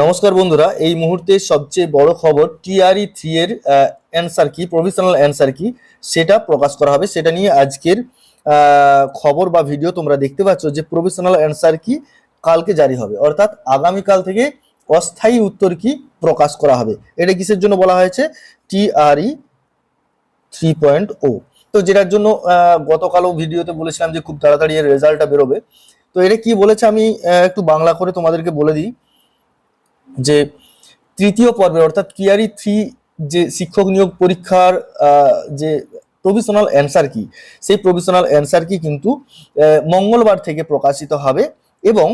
নমস্কার বন্ধুরা, এই মুহূর্তে সবচেয়ে বড় খবর টিআরই থ্রি এর অ্যান্সার কি প্রফেশনাল অ্যান্সার কি, সেটা প্রকাশ করা হবে। সেটা নিয়ে আজকের খবর বা ভিডিও তোমরা দেখতে পাচ্ছ যে প্রফেশনাল অ্যান্সার কি কালকে জারি হবে। অর্থাৎ আগামীকাল থেকে অস্থায়ী উত্তর কি প্রকাশ করা হবে। এটা কিসের জন্য বলা হয়েছে? টিআরই থ্রি পয়েন্ট ও তো যেটার জন্য গতকালও ভিডিওতে বলেছিলাম যে খুব তাড়াতাড়ি এর রেজাল্টটা বেরোবে। তো এটা কি বলেছে আমি একটু বাংলা করে তোমাদেরকে বলে দিই। যে তৃতীয় পর্বে অর্থাৎ কিয়ারি থ্রি যে শিক্ষক নিয়োগ পরীক্ষার যে প্রভিশনাল অ্যান্সার কি, সেই প্রভিশনাল অ্যান্সার কি কিন্তু মঙ্গলবার থেকে প্রকাশিত হবে এবং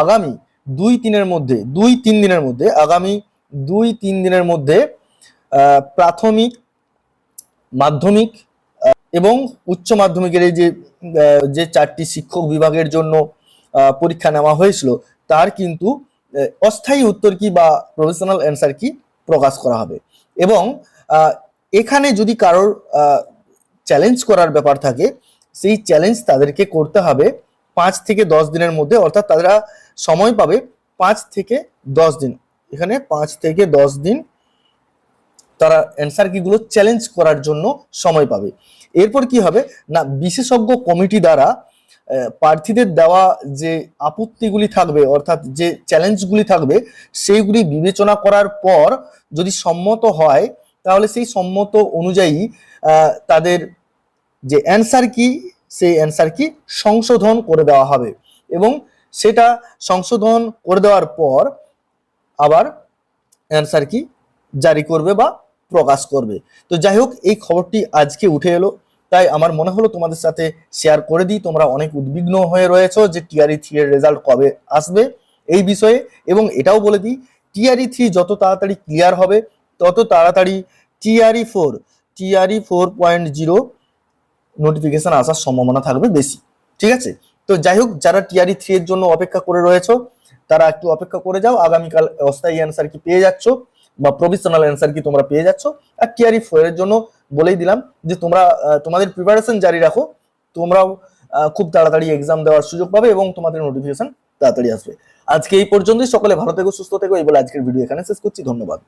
আগামী দুই তিনের মধ্যে, দুই তিন দিনের মধ্যে, আগামী দুই তিন দিনের মধ্যে প্রাথমিক, মাধ্যমিক এবং উচ্চ মাধ্যমিকের এই যে যে চারটি শিক্ষক বিভাগের জন্য পরীক্ষা নেওয়া হয়েছিল, তার কিন্তু অস্থায়ী উত্তর কি বা প্রফেশনাল অ্যান্সার কি প্রকাশ করা হবে? এবং এখানে যদি কারোর চ্যালেঞ্জ করার ব্যাপার থাকে, সেই চ্যালেঞ্জ তাদেরকে করতে হবে পাঁচ থেকে দশ দিনের মধ্যে, অর্থাৎ তারা সময় পাবে পাঁচ থেকে দশ দিন। এখানে পাঁচ থেকে দশ দিন তারা অ্যান্সার কিগুলো চ্যালেঞ্জ করার জন্য সময় পাবে। এরপর কি হবে? না, বিশেষজ্ঞ কমিটি দ্বারা প্রার্থীদের দেওয়া যে আপত্তিগুলি থাকবে, অর্থাৎ যে চ্যালেঞ্জগুলি থাকবে, সেইগুলি বিবেচনা করার পর যদি সম্মত হয়, তাহলে সেই সম্মত অনুযায়ী তাদের যে অ্যান্সার কি, সেই অ্যান্সার কি সংশোধন করে দেওয়া হবে। এবং সেটা সংশোধন করে দেওয়ার পর আবার অ্যান্সার কি জারি করবে বা প্রকাশ করবে। তো যাই হোক, এই খবরটি আজকে উঠে এলো। তাই আমার মনে হলো তোমাদের সাথে শেয়ার করে দিই। তোমরা অনেক উদ্বিগ্ন হয়ে রয়েছো যে টিআরই থ্রি এর রেজাল্ট কবে আসবে এই বিষয়ে। এবং এটাও বলে দিই টিআরই থ্রি যত তাড়াতাড়ি ক্লিয়ার হবে, তত তাড়াতাড়ি TRE four TRE four point zero notification আসার সম্ভাবনা থাকবে বেশি। ঠিক আছে? তো যাই হোক, যারা টিআরই থ্রি এর জন্য অপেক্ষা করে রয়েছো, তারা একটু অপেক্ষা করে যাও। আগামীকাল অস্থায়ী অ্যান্সার কি পেয়ে যাচ্ছ বা প্রভিশনাল অ্যান্সার কি তোমরা পেয়ে যাচ্ছ। আর টিআরই ফোর এর জন্য বলেই দিলাম যে তোমরা তোমাদের প্রিপারেশন জারি রাখো। তোমরাও খুব তাড়াতাড়ি এক্সাম দেওয়ার সুযোগ পাবে এবং তোমাদের নোটিফিকেশন তাড়াতাড়ি আসবে। আজকে এই পর্যন্তই। সকলে ভালো থেকো, সুস্থ থেকো। এই বলে আজকের ভিডিও এখানে শেষ করছি। ধন্যবাদ।